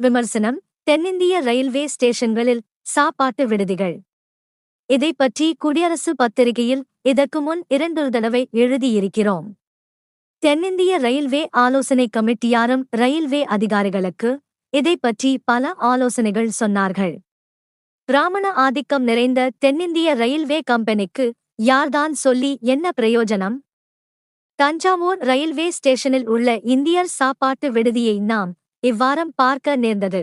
விமர்சனம் தென்னிந்திய ரயில்வே ஸ்டேஷன்களில் சாப்பாட்டு விடுதிகள். இதை பற்றி குடியரசு பத்திரிகையில் இதற்கு முன் இரண்டொரு தடவை எழுதியிருக்கிறோம். தென்னிந்திய ரயில்வே ஆலோசனை கமிட்டியாரும் ரயில்வே அதிகாரிகளுக்கு இதை பற்றி பல ஆலோசனைகள் சொன்னார்கள். பிராமண ஆதிக்கம் நிறைந்த தென்னிந்திய ரயில்வே கம்பெனிக்கு யார்தான் சொல்லி என்ன பிரயோஜனம்? தஞ்சாவூர் ரயில்வே ஸ்டேஷனில் உள்ள இந்தியர் சாப்பாட்டு விடுதியை நாம் இவ்வாரம் பார்க்க நேர்ந்தது.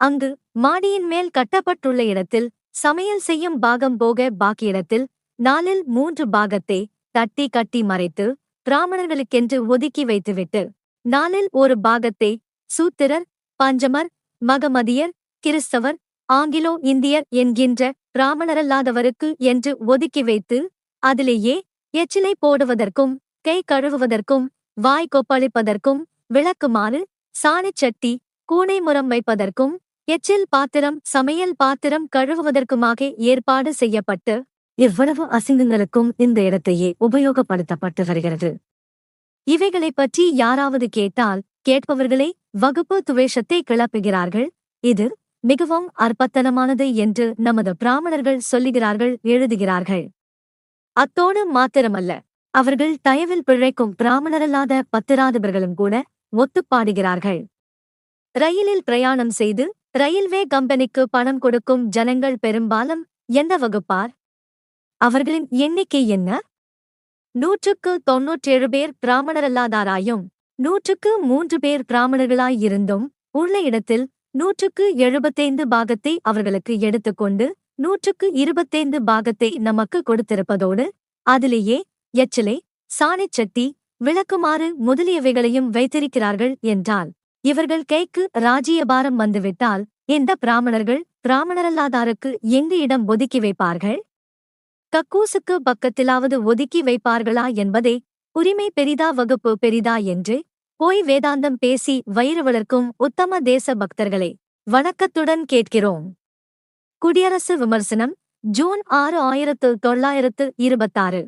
அங்கு மாடியின் மேல் கட்டப்பட்டுள்ள இடத்தில் சமையல் செய்யும் பாகம் போக பாக்கி இடத்தில் நாலில் மூன்று பாகத்தை தட்டி கட்டி மறைத்து பிராமணர்களுக்கென்று ஒதுக்கி வைத்துவிட்டு நாலில் ஒரு பாகத்தை சூத்திரர் பஞ்சமர் மகமதியர் கிறிஸ்தவர் ஆங்கிலோ இந்தியர் என்கின்ற பிராமணரல்லாதவருக்கு என்று ஒதுக்கி வைத்து அதிலேயே எச்சிலை போடுவதற்கும் கை கழுவுவதற்கும் வாய் கொப்பளிப்பதற்கும் விளக்குமாறு சாணிச்சட்டி கூனை முறம் வைப்பதற்கும் எச்சில் பாத்திரம் சமையல் பாத்திரம் கழுவுவதற்குமாக ஏற்பாடு செய்யப்பட்டு இவ்வளவு அசிங்கங்களுக்கும் இந்த இடத்தையே உபயோகப்படுத்தப்பட்டு வருகிறது. இவைகளைப் பற்றி யாராவது கேட்டால் கேட்பவர்களே வகுப்பு துவேஷத்தை கிளப்புகிறார்கள். இது மிகவும் அற்பத்தனமானது என்று நமது பிராமணர்கள் சொல்லுகிறார்கள் எழுதுகிறார்கள். அத்தோடு மாத்திரமல்ல அவர்கள் தயவில் பிழைக்கும் பிராமணரல்லாத பத்திராதவர்களும் கூட ஒத்துப்பாடுகிறார்கள். ரயிலில் பிரயாணம் செய்து ரயில்வே கம்பெனிக்கு பணம் கொடுக்கும் ஜனங்கள் பெரும்பாலும் எந்த வகுப்பார்? அவர்களின் எண்ணிக்கை என்ன? நூற்றுக்கு தொன்னூற்றேழு பேர் பிராமணரல்லாதாராயும் நூற்றுக்கு மூன்று பேர் பிராமணர்களாயிருந்தும் உள்ள இடத்தில் நூற்றுக்கு எழுபத்தைந்து பாகத்தை அவர்களுக்கு எடுத்துக்கொண்டு நூற்றுக்கு இருபத்தைந்து பாகத்தை நமக்கு கொடுத்திருப்பதோடு அதிலேயே எச்சிலை சாணிச்சட்டி விளக்குமாறு முதலியவைகளையும் வைத்திருக்கிறார்கள் என்றால் இவர்கள் கைக்கு ராஜ்யபாரம் வந்துவிட்டால் இந்த பிராமணர்கள் பிராமணரல்லாதாருக்கு எங்கு இடம் ஒதுக்கி வைப்பார்கள்? கக்கூசுக்கு பக்கத்திலாவது ஒதுக்கி வைப்பார்களா என்பதே உரிமை பெரிதா வகுப்பு பெரிதா என்று போய் வேதாந்தம் பேசி வயிறு வளர்க்கும் உத்தம தேச பக்தர்களே வணக்கத்துடன் கேட்கிறோம். குடியரசு விமர்சனம் ஜூன் ஆறு ஆயிரத்து தொள்ளாயிரத்து இருபத்தாறு.